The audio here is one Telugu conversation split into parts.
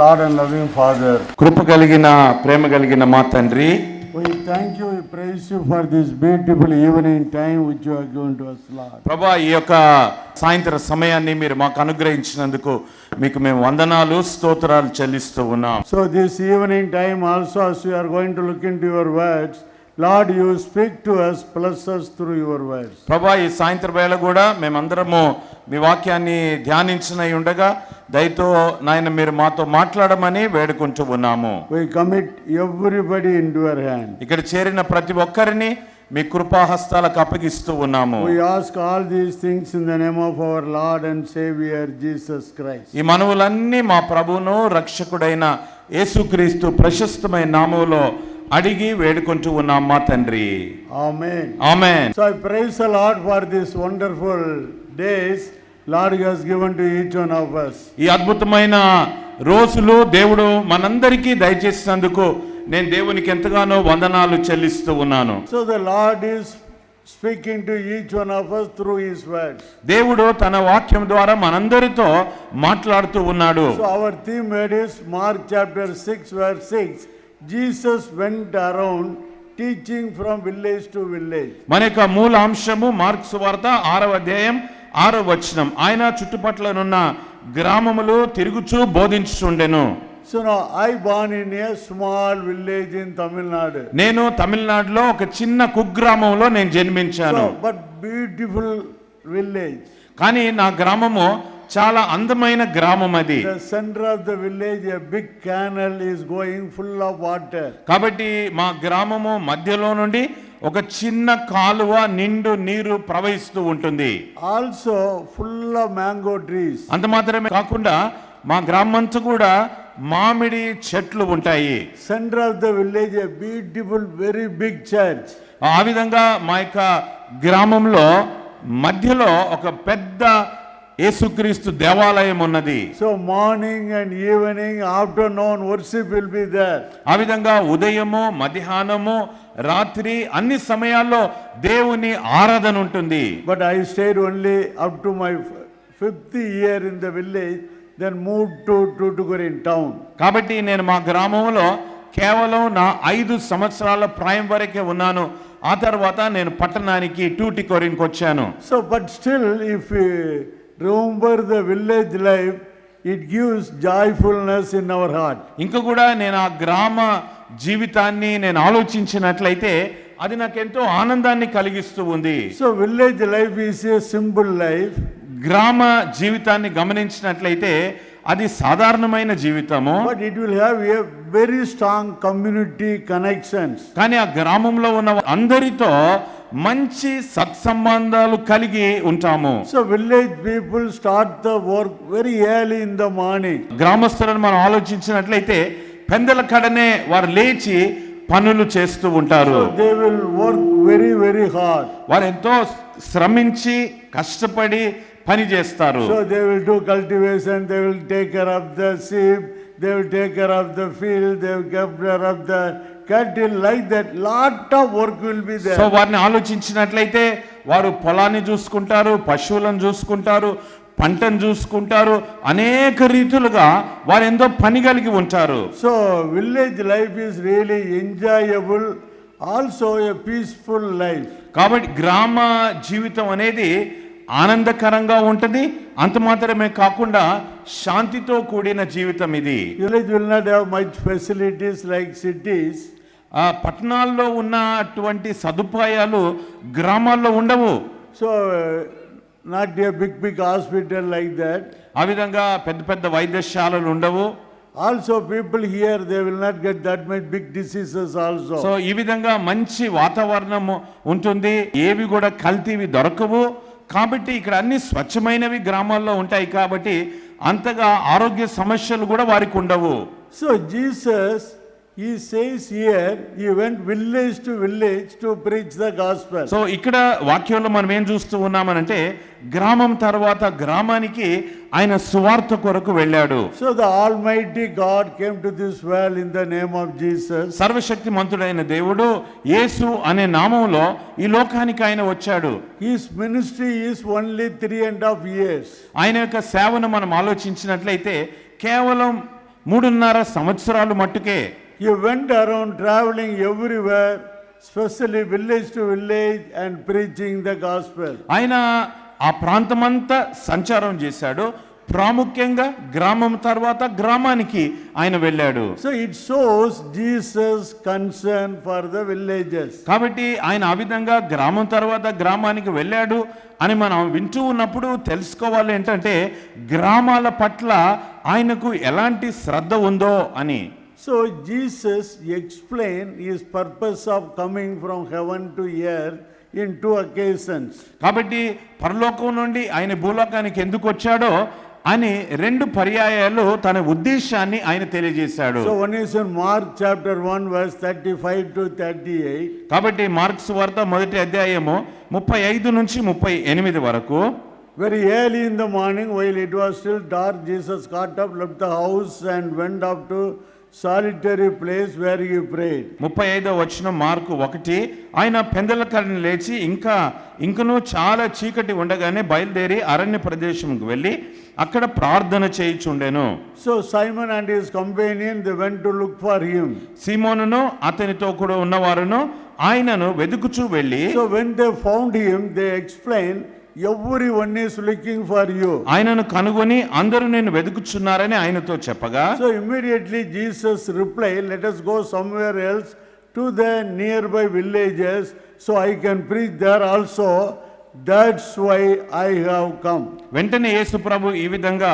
లార్డ్ అండ్ లవింగ్ ఫాదర్ కృప కలిగిన ప్రేమ కలిగిన మా తండ్రి. We thank you praise you for this beautiful evening time which ప్రభా ఈ యొక్క సాయంత్రం సమయాన్ని మీరు మాకు అనుగ్రహించినందుకు మీకు మేము వందనాలు స్తోత్రాలు చెల్లిస్తూ ఉన్నాం. So this evening time also as we are going to look into your words lord you speak to us bless us through your voice ప్రభా ఈ సాయంత్రం వేళ కూడా మేమందరము మీ వాక్యాన్ని ధ్యానించునై ఉండగా దయతో నాయన మీరు మాతో మాట్లాడమని వేడుకుంటూ ఉన్నాము. We commit everybody in your hand ఇక్కడ చేరిన ప్రతి ఒక్కరిని మీ కృపాహస్తాలకు అప్పగిస్తూ ఉన్నాము. We ask all these things in the name of lord and saviour Jesus Christ ఈ మనవులన్నీ మా ప్రభును రక్షకుడైన యేసుక్రీస్తు ప్రశస్తమైన నామములో అడిగి వేడుకుంటూ ఉన్నాం మా తండ్రి? Amen amen so I praise the lord for this wonderful days lord has given to each one of us. ఈ అద్భుతమైన రోజులు దేవుడు మనందరికీ దయచేసినందుకు నేను దేవునికి ఎంతగానో వందనాలు చెల్లిస్తూ ఉన్నాను. So the lord is speaking to each one of us through his words దేవుడు తన వాక్యం ద్వారా మనందరితో మాట్లాడుతూ ఉన్నాడు. So our theme word is Mark chapter six verse six Jesus went around teaching from village to village మన యొక్క మూల అంశము మార్క్స్ వార్త ఆరవ అధ్యాయం ఆరవ వచనం. ఆయన చుట్టుపక్కల ఉన్న గ్రామములో తిరుగుచూ బోధించుండెను so I born in a small village in Tamil Nadu నేను తమిళనాడులో ఒక చిన్న కుగ్రామంలో నేను జన్మించాను. బట్ బ్యూటిఫుల్ విలేజ్ కానీ నా గ్రామము చాలా అందమైన గ్రామం అది. Centre of the village big canal is going full of water కాబట్టి మా గ్రామము మధ్యలో నుండి ఒక చిన్న కాలువ నిండు నీరు ప్రవహిస్తూ ఉంటుంది. Also full of mango trees అంత మాత్రమే కాకుండా మా గ్రామంతా కూడా మామిడి చెట్లు ఉంటాయి. Centre of the village beautiful very big church ఆ విధంగా మా యొక్క గ్రామంలో మధ్యలో ఒక పెద్ద యేసుక్రీస్తు దేవాలయం ఉన్నది. So morning and evening afternoon worship will be there ఆ విధంగా ఉదయము మధ్యాహ్నము రాత్రి అన్ని సమయాల్లో దేవుని ఆరాధన ఉంటుంది. But I stayed only up to my fifth year in the village then move to to to go in town కాబట్టి నేను మా గ్రామంలో కేవలం నా ఐదు సంవత్సరాల ప్రాయం వరకే ఉన్నాను. ఆ తర్వాత నేను పట్టణానికి టూటికొరిన్కి వచ్చాను. So but still if remember the village life, it gives joyfulness in our heart. ఇంకా కూడా నేను ఆ గ్రామ జీవితాన్ని నేను ఆలోచించినట్లయితే అది నాకెంతో ఆనందాన్ని కలిగిస్తూ ఉంది So, village life is a simple life, గ్రామ జీవితాన్ని గమనించినట్లయితే అది సాధారణమైన జీవితము but will have a very strong community connections కానీ ఆ గ్రామంలో ఉన్న అందరితో మంచి సత్సంబంధాలు కలిగి ఉంటాము. So village people start the work very early in the morning గ్రామస్తులను మనం ఆలోచించినట్లయితే పెందల కడనే వారు లేచి పనులు చేస్తూ ఉంటారు. They will work very very hard వారు ఎంతో శ్రమించి కష్టపడి పని చేస్తారు. వారిని ఆలోచించినట్లయితే వారు పొలాన్ని చూసుకుంటారు పశువులను చూసుకుంటారు పంటను చూసుకుంటారు అనేక రీతులుగా వారు ఎంతో పని కలిగి ఉంటారు. So village life is really enjoyable also a peaceful life కాబట్టి గ్రామ జీవితం అనేది ఆనందకరంగా ఉంటుంది. అంత మాత్రమే కాకుండా శాంతితో కూడిన జీవితం ఇది. ఫెసిలిటీస్ లైక్ సిటీస్ ఆ పట్టణాల్లో ఉన్నటువంటి సదుపాయాలు గ్రామాల్లో ఉండవు. So not big big hospital like that ఆ విధంగా పెద్ద పెద్ద వైద్యశాలలు ఉండవు. Also people here they will not get that my big diseases also so ఈ విధంగా మంచి వాతావరణము ఉంటుంది. ఏవి కూడా కల్తీవి దొరకవు. కాబట్టి ఇక్కడ అన్ని స్వచ్ఛమైనవి గ్రామాల్లో ఉంటాయి కాబట్టి అంతగా ఆరోగ్య సమస్యలు కూడా వారికి ఉండవు. So Jesus he says here, he went village to village to preach the gospel. So ఇక్కడ వాక్యంలో మనం ఏం చూస్తూ ఉన్నామనంటే గ్రామం తర్వాత గ్రామానికి ఆయన సువార్త కొరకు వెళ్ళాడు So the Almighty God came to this world in the name of Jesus. సర్వశక్తి మంతుడైన దేవుడు యేసు అనే నామంలో ఈ లోకానికి ఆయన వచ్చాడు His ministry is only three and a half years. ఆయన యొక్క సేవను మనం ఆలోచించినట్లయితే కేవలం మూడున్నర సంవత్సరాలు మట్టుకే He went around traveling everywhere, especially village to village, and preaching the gospel. ఆయన ఆ ప్రాంతమంతా సంచారం చేశాడు ప్రాముఖ్యంగా గ్రామం తర్వాత గ్రామానికి ఆయన వెళ్ళాడు So it shows Jesus' concern for the villages. కాబట్టి ఆయన ఆ విధంగా గ్రామం తర్వాత గ్రామానికి వెళ్ళాడు అని మనం వింటూ ఉన్నప్పుడు తెలుసుకోవాలి ఏంటంటే గ్రామాల పట్ల ఆయనకు ఎలాంటి శ్రద్ధ ఉందో అని So Jesus explained his purpose of coming from heaven to earth in two occasions. కాబట్టి పరలోకం నుండి ఆయన భూలోకానికి ఎందుకు వచ్చాడో అని రెండు పర్యాయాలు తన ఉద్దేశాన్ని ఆయన తెలియజేశాడు So one is in Mark chapter 1 verse 35 to 38. కాబట్టి మార్క్స్ వార్త మొదటి అధ్యాయము ముప్పై ఐదు నుంచి ముప్పై ఎనిమిది వరకు Very early in the morning, while it was still dark, Jesus got up, left the house, and went up to solitary place where he prayed. ముప్పై ఐదో వచ్చిన మార్కు ఒకటి ఆయన పెందలకరని లేచి ఇంకా ఇంకనూ చాలా చీకటి ఉండగానే బయలుదేరి అరణ్య ప్రదేశంకి వెళ్ళి అక్కడ ప్రార్థన చేయిచుండెను So Simon and his companion they went to look for him. సీమోనును అతనితో కూడా ఉన్నవారును ఆయనను వెతుకుచూ వెళ్ళి So when they found him, they everyone is looking for you ఆయనను కనుగొని అందరూ నేను వెతుకుచున్నారని ఆయనతో చెప్పగా so immediately Jesus reply let us go somewhere else to the nearby villages so I can preach there also that's why I have come వెంటనే యేసు ప్రభు ఈ విధంగా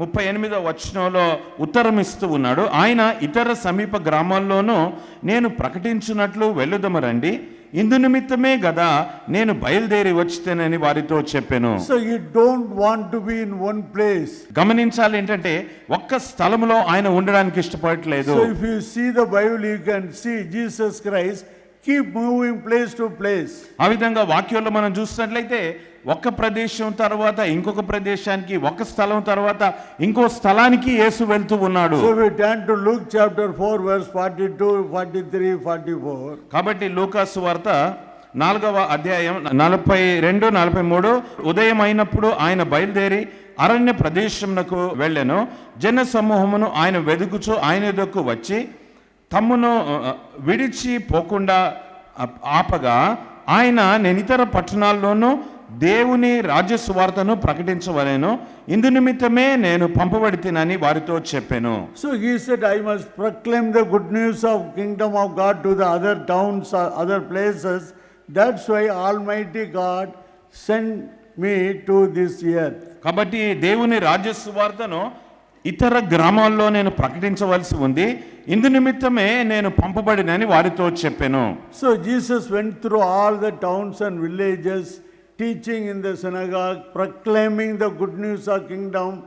ముప్పై ఎనిమిదో వచనంలో ఉత్తరం ఇస్తూ ఉన్నాడు. ఆయన ఇతర సమీప గ్రామాల్లోనూ నేను ప్రకటించినట్లు వెళ్ళుదమరండి. ఇందు నిమిత్తమే కదా నేను బయలుదేరి వచ్చితేనని వారితో చెప్పాను. So you don't want to be in one place గమనించాలి ఏంటంటే ఒక్క స్థలములో ఆయన ఉండడానికి ఇష్టపడట్లేదు. So if you see the Bible you can see Jesus Christ keep moving place to place. ఆ విధంగా వాక్యంలో మనం చూసినట్లయితే ఒక్క ప్రదేశం తర్వాత ఇంకొక ప్రదేశానికి ఒక స్థలం తర్వాత ఇంకో స్థలానికి యేసు వెళ్తూ ఉన్నాడు So we turn to Luke chapter 4, verse 42, 43, 44. కాబట్టి లూకాసు వార్త నాలుగవ అధ్యాయం నలభై రెండు నలభై మూడు ఉదయం అయినప్పుడు ఆయన బయలుదేరి అరణ్య ప్రదేశమునకు వెళ్ళెను జన సమూహమును ఆయన వెదుకుచు ఆయన ఎదుకు వచ్చి తమ్మును విడిచిపోకుండా ఆపగా ఆయన నేను ఇతర పట్టణాల్లోనూ దేవుని రాజ్యసువార్తను ప్రకటించవలేను. ఇందు నిమిత్తమే నేను పంపబడితేనని వారితో చెప్పాను. So he said I must proclaim the good news of kingdom of God to the other towns other places that's why almighty God send me to this year కాబట్టి దేవుని రాజ్యసువార్తను సువార్తను ఇతర గ్రామాల్లో నేను ప్రకటించవలసి ఉంది. ఇందు నిమిత్తమే నేను పంపబడినని వారితో చెప్పాను. So Jesus went through all the towns and villages teaching in the synagogue proclaiming the good news of kingdom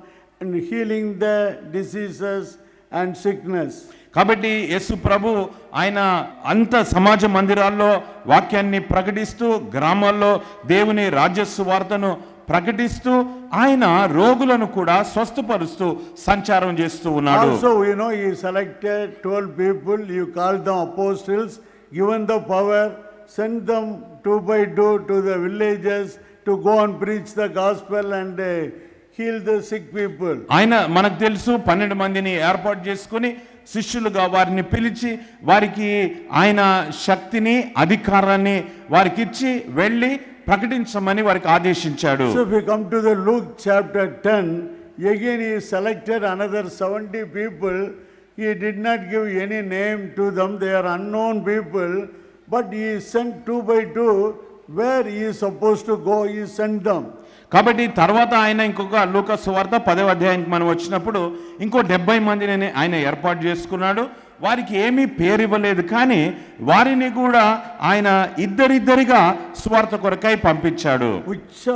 and healing the diseases and sickness కాబట్టి యేసు ప్రభు ఆయన అంత సమాజ మందిరాల్లో వాక్యాన్ని ప్రకటిస్తూ గ్రామాల్లో దేవుని రాజస్సు వార్తను ప్రకటిస్తూ ఆయన రోగులను కూడా స్వస్థపరుస్తూ సంచారం చేస్తూ ఉన్నాడు you know, he selected 12 people, you call them apostles, given the power, sent them two by two to the villages to go and preach the gospel and uh, heal the sick people. ఆయన మనకు తెలుసు పన్నెండు మందిని ఏర్పాటు చేసుకుని శిష్యులుగా వారిని పిలిచి వారికి ఆయన శక్తిని అధికారాన్ని వారికి ఇచ్చి వెళ్ళి ప్రకటించమని వారికి ఆదేశించాడు. So we come to the Luke chapter 10 again he selected another 70 people he did not give any name to them they are unknown people but he sent 2 by 2 where he is to go he sent them కాబట్టి తర్వాత ఆయన ఇంకొక లూకస్ వార్త పదవ అధ్యాయానికి మనం వచ్చినప్పుడు ఇంకో డెబ్బై మందిని ఆయన ఏర్పాటు చేసుకున్నాడు. వారికి ఏమీ పేరు ఇవ్వలేదు కానీ వారిని కూడా ఆయన ఇద్దరిద్దరిగా స్వార్థ కొరకై పంపించాడు.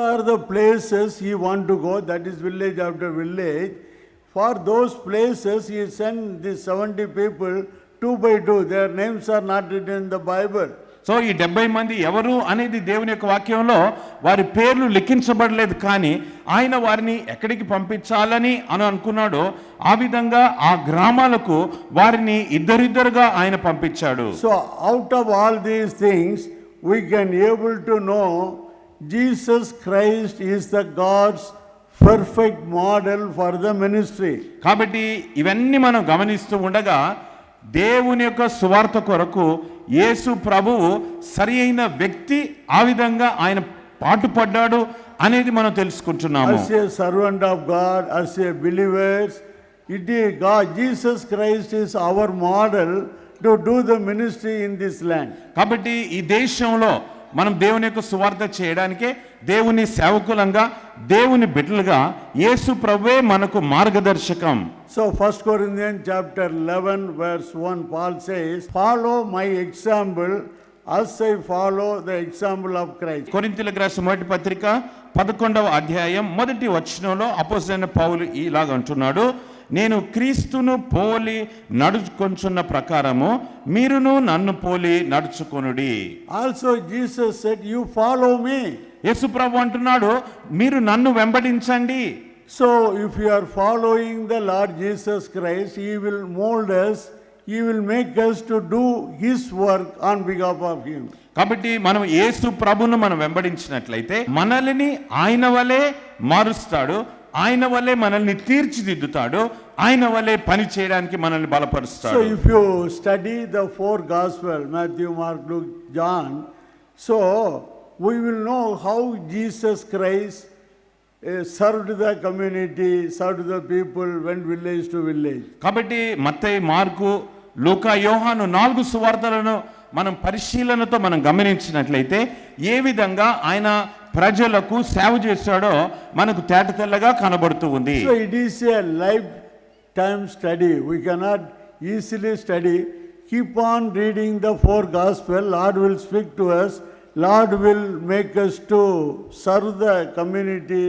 All the places he want to that is village after village for those places he send the seventy people two by two their names are not written the Bible so ఈ డెబ్బై మంది ఎవరు అనేది దేవుని యొక్క వాక్యంలో వారి పేర్లు లిఖించబడలేదు కానీ ఆయన వారిని ఎక్కడికి పంపించాలని అని అనుకున్నాడో ఆ విధంగా ఆ గ్రామాలకు వారిని ఇద్దరిద్దరుగా ఆయన పంపించాడు So out of all these things, we can able to know Jesus Christ is the God's perfect model for the ministry. కాబట్టి ఇవన్నీ మనం గమనిస్తూ ఉండగా దేవుని యొక్క సువార్త కొరకు యేసు ప్రభువు సరి అయిన వ్యక్తి ఆ విధంగా ఆయన పాటుపడ్డాడు అనేది మనం తెలుసుకుంటున్నాము As a servant of God, as a believers, it is God, Jesus Christ is our model to do the ministry in this land. కాబట్టి ఈ దేశంలో మనం దేవుని యొక్క సువార్త చేయడానికే దేవుని సేవకులంగా దేవుని బిడ్డలుగా యేసు ప్రభువే మనకు మార్గదర్శకం So First Corinthians chapter 11 verse 1 Paul says, follow my example as I follow the example of Christ. కొరింథీలకు రాసిన మొదటి పత్రిక పదకొండవ అధ్యాయం మొదటి వచనంలో అపోజిట్ పౌలు ఇలాగ అంటున్నాడు నేను క్రీస్తును పోలి నడుచుకొంచున్న ప్రకారము మీరును నన్ను పోలి నడుచుకొనుడి Also Jesus said, you follow me. యేసు ప్రభు అంటున్నాడు మీరు నన్ను వెంబడించండి So if you are following the Lord Jesus Christ, He will mold us, He will make us to do His work on behalf of Him. కాబట్టి మనం యేసు ప్రభును మనం వెంబడించినట్లయితే మనల్ని ఆయన వలె మారుస్తాడు ఆయన వల్లే మనల్ని తీర్చిదిద్దుతాడు ఆయన వల్లే పని చేయడానికి మనల్ని బలపరుస్తాడు. So if you study the four gospel Matthew Mark Luke John so we will know how Jesus Christ served the community served the people went village to village కాబట్టి మత్తై మార్కు లోక యోహాను నాలుగు సువార్తలను మనం పరిశీలనతో మనం గమనించినట్లయితే ఏ విధంగా ఆయన ప్రజలకు సేవ చేశాడో మనకు తేట తెల్లగా కనబడుతూ ఉంది. It is a lifetime study we cannot easily study keep on reading the four gospel lord will speak to us lord will make us to serve the community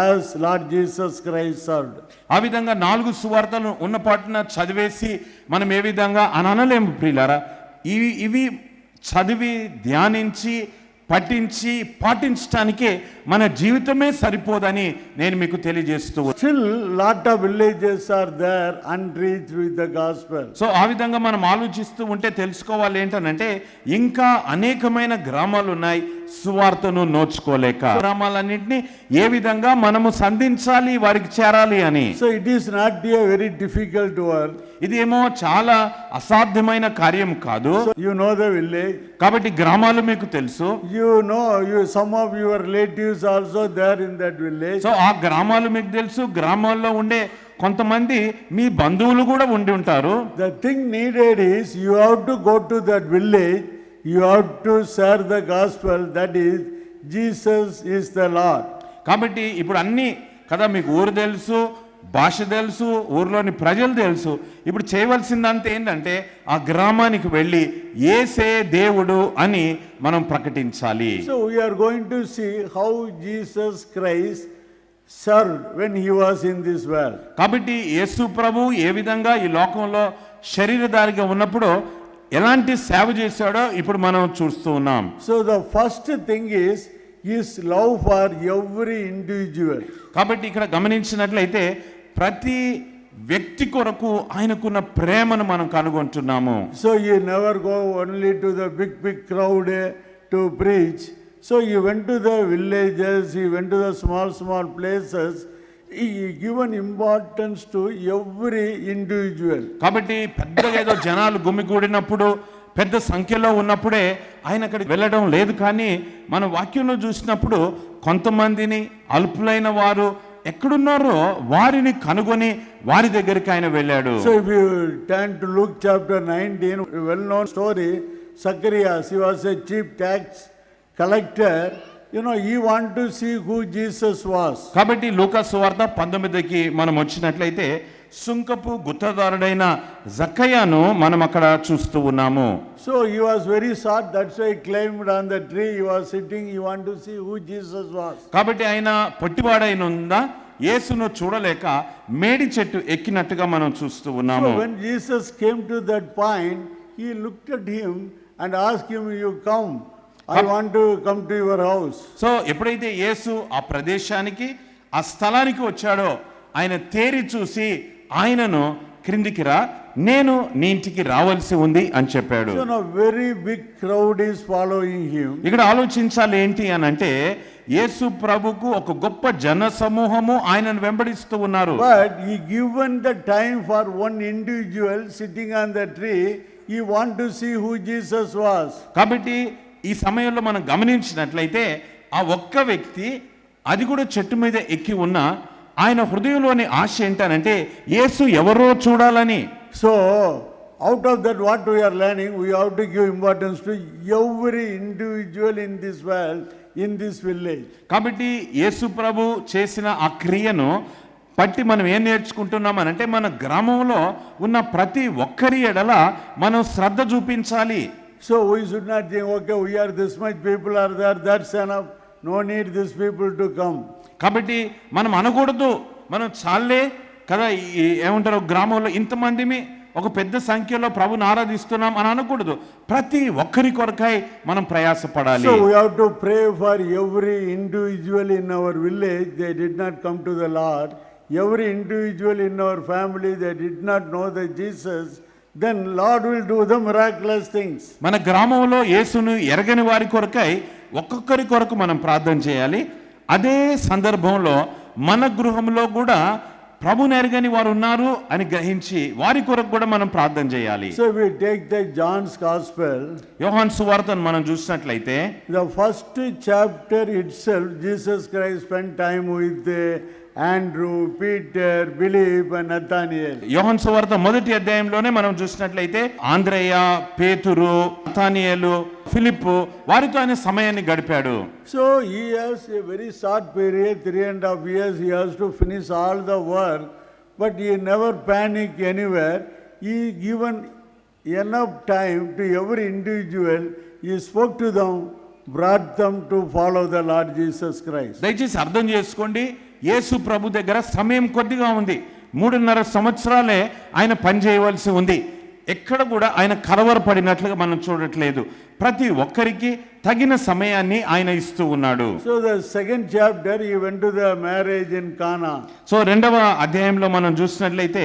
as lord Jesus Christ served ఆ విధంగా నాలుగు సువార్తలు ఉన్నపాటున చదివేసి మనం ఏ విధంగా అననలేము ప్రియులారా. ఇవి ఇవి చదివి ధ్యానించి పఠించి పాటించడానికే మన జీవితమే సరిపోదని నేను మీకు తెలియజేస్తూ ఉన్నాను. Still, lot of villages are there unreached with the gospel. So ఆ విధంగా మనం ఆలోచిస్తూ ఉంటే తెలుసుకోవాలి ఏంటనంటే ఇంకా అనేకమైన గ్రామాలు ఉన్నాయి సువార్తను నోచుకోలేక. గ్రామాలన్నింటిని ఏ విధంగా మనము సంధించాలి వారికి చేరాలి అని. So it is not be very difficult work ఏమో చాలా అసాధ్యమైన కార్యం కాదు. యు నో ద విలేజ్ కాబట్టి గ్రామాలు మీకు తెలుసు. You know you some of your relatives also there in that village so ఆ గ్రామాలు మీకు తెలుసు. గ్రామాల్లో ఉండే కొంతమంది మీ బంధువులు కూడా ఉండి ఉంటారు. The thing needed is you have to go to that village you have to share the gospel that is, Jesus is the Lord. కాబట్టి ఇప్పుడు అన్ని కదా మీకు ఊరు తెలుసు భాష తెలుసు ఊర్లోని ప్రజలు తెలుసు ఇప్పుడు చేయవలసిందంతా ఏంటంటే ఆ గ్రామానికి వెళ్ళి ఏసే దేవుడు అని మనం ప్రకటించాలి So we are going to see how Jesus Christ served when he was in this world. కాబట్టి యేసు ప్రభు ఏ విధంగా ఈ లోకంలో శరీరధారిగా ఉన్నప్పుడు ఎలాంటి సేవ చేశాడో ఇప్పుడు మనం చూస్తూ ఉన్నాం. So the first thing is his love for every individual కాబట్టి ఇక్కడ గమనించినట్లయితే ప్రతి వ్యక్తి కొరకు ఆయనకున్న ప్రేమను మనం కనుగొంటున్నాము. So you never go only to the big big crowd to preach so you went the villages you went the small small places given importance to every individual. కాబట్టి పెద్దగా ఏదో జనాలు గుమిగూడినప్పుడు పెద్ద సంఖ్యలో ఉన్నప్పుడే ఆయన అక్కడికి వెళ్ళడం లేదు కానీ మన వాక్యంలో చూసినప్పుడు కొంతమందిని అల్పులైన వారు ఎక్కడున్నారో వారిని కనుగొని వారి దగ్గరికి ఆయన వెళ్ళాడు So if you turn to Luke chapter 19, a well-known story, Zacharias, he was a chief tax collector. You know he want to see who Jesus was కాబట్టి లూకాసు వార్త పంతొమ్మిదికి మనం వచ్చినట్లయితే సుంకపు గుత్తదారుడైన జకయాను మనం అక్కడ చూస్తూ ఉన్నాము. So he was very short that's why climbed on the tree he was sitting he want to see who Jesus was కాబట్టి ఆయన పొట్టివాడైన ఉందా యేసును చూడలేక మేడి చెట్టు ఎక్కినట్టుగా మనం చూస్తూ ఉన్నాము. When Jesus came to that point he looked at him and ask him you come I want to come to your house so ఎప్పుడైతే యేసు ఆ ప్రదేశానికి ఆ స్థలానికి వచ్చాడో ఆయన తేరి చూసి ఆయనను క్రిందికి రా నేను నీ ఇంటికి రావాల్సి ఉంది అని చెప్పాడు. Very big crowd is following him ఇక్కడ ఆలోచించాలి ఏంటి అని అంటే యేసు ప్రభుకు ఒక గొప్ప జన సమూహము ఆయనను వెంబడిస్తూ ఉన్నారు. But he given the time for one individual sitting on the tree he want to see who Jesus was కాబట్టి ఈ సమయంలో మనం గమనించినట్లయితే ఆ ఒక్క వ్యక్తి అది కూడా చెట్టు మీద ఎక్కి ఉన్న ఆయన హృదయంలోని ఆశ ఏంటనంటే యేసు ఎవరో చూడాలని out of that, what we are learning, we have to give importance to every individual in this world, in this village. కాబట్టి యేసు ప్రభు చేసిన ఆ క్రియను బట్టి మనం ఏం నేర్చుకుంటున్నామనంటే మన గ్రామంలో ఉన్న ప్రతి ఒక్కరి ఎడల మనం శ్రద్ధ చూపించాలి So, we should not think, okay, we are this much people are there, that's enough. No need these people to come. కాబట్టి మనం అనకూడదు మనం చాలే కదా ఏమంటారు గ్రామంలో ఇంతమందిమి ఒక పెద్ద సంఖ్యలో ప్రభుని ఆరాధిస్తున్నాం అని అనకూడదు ప్రతి ఒక్కరి కొరకై మనం ప్రయాసపడాలి So, we have to pray for every individual in our village, they did not come to the Lord. Every individual in our family, they did not know the Jesus. Then Lord will do the miraculous things. మన గ్రామంలో యేసును ఎరగని వారి కొరకై ఒక్కొక్కరి కొరకు మనం ప్రార్థన చేయాలి. అదే సందర్భంలో మన గృహంలో కూడా ప్రభుని ఎరగని వారు ఉన్నారు అని గ్రహించి వారి కొరకు కూడా మనం ప్రార్థన చేయాలి. So, we take the John's Gospel, యోహాన్ సువార్తను మనం చూసినట్లయితే the first chapter itself, Jesus Christ spent time with uh, Andrew Peter Philip Nathaniel యోహన్ సువార్త మొదటి అధ్యాయంలోనే మనం చూసినట్లయితే ఆంధ్రయ్య పేతురు నథానియలు ఫిలిప్ వారితో ఆయన సమయాన్ని గడిపాడు. So he has a very short period three and half years he has to finish all the work but he never panic anywhere he given enough time to every individual he spoke to them brought them to follow the lord Jesus Christ దయచేసి అర్థం చేసుకోండి యేసు ప్రభు దగ్గర సమయం కొద్దిగా ఉంది. మూడున్నర సంవత్సరాలే ఆయన పని చేయవలసి ఉంది. ఎక్కడ కూడా ఆయన కలవరపడినట్లుగా మనం చూడట్లేదు. ప్రతి ఒక్కరికి తగిన సమయాన్ని ఆయన ఇస్తూ ఉన్నాడు. The second chapter, he went to the marriage in Cana. So రెండవ అధ్యాయంలో మనం చూసినట్లయితే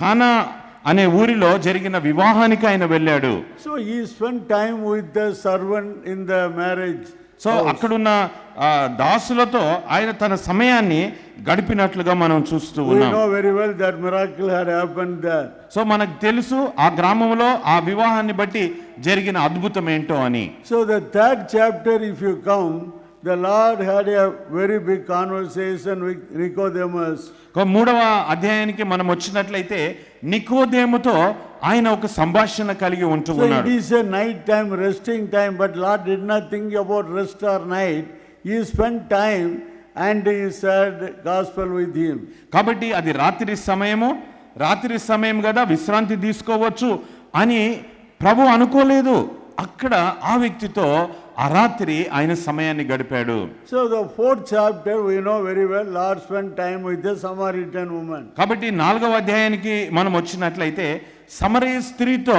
కానా అనే ఊరిలో జరిగిన వివాహానికి ఆయన వెళ్ళాడు. So he spent time with the servant in the marriage. So అక్కడున్న ఆ, దాసులతో ఆయన తన సమయాన్ని గడిపినట్లుగా మనం చూస్తూ ఉన్నాం. happened there. సో మనకు తెలుసు ఆ గ్రామంలో ఆ వివాహాన్ని బట్టి జరిగిన అద్భుతం ఏంటో అని. So the third chapter, if you come, the Lord had a very big conversation with Nicodemus. ఒక మూడవ అధ్యాయానికి మనం వచ్చినట్లయితే నికోదేముతో ఆయన ఒక సంభాషణ కలిగి ఉంటూ ఉన్నాడు is a night time, resting time, but Lord did not think about rest or night. He spent time and he said gospel with him. కాబట్టి అది రాత్రి సమయము రాత్రి సమయం కదా విశ్రాంతి తీసుకోవచ్చు అని ప్రభు అనుకోలేదు అక్కడ ఆ వ్యక్తితో ఆ రాత్రి ఆయన సమయాన్ని గడిపాడు. So the fourth chapter we know very well Lord spend time with the Samaritan woman కాబట్టి నాలుగవ అధ్యాయానికి మనం వచ్చినట్లయితే సమరీ స్త్రీతో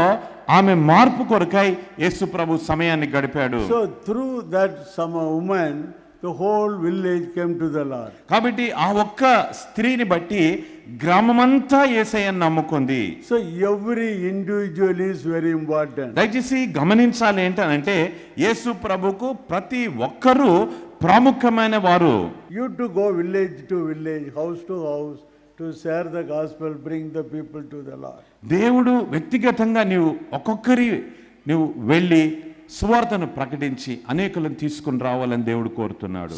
ఆమె మార్పు కొరకై యేసు ప్రభు సమయాన్ని గడిపాడు. So through that same woman the whole village came to the Lord కాబట్టి ఆ ఒక్క స్త్రీని బట్టి గ్రామమంతా అని నమ్ముకుంది. So every individual is very important దయచేసి గమనించాలి ఏంటంటే అంటే యేసు ప్రభుకు ప్రతి ఒక్కరూ ప్రాముఖ్యమైన వారు. You to go village to village house to house to share the gospel bring the people to the Lord దేవుడు వ్యక్తిగతంగా నీవు ఒక్కొక్కరి నువ్వు వెళ్ళి సువార్తను ప్రకటించి అనేకులను తీసుకుని రావాలని దేవుడు కోరుతున్నాడు.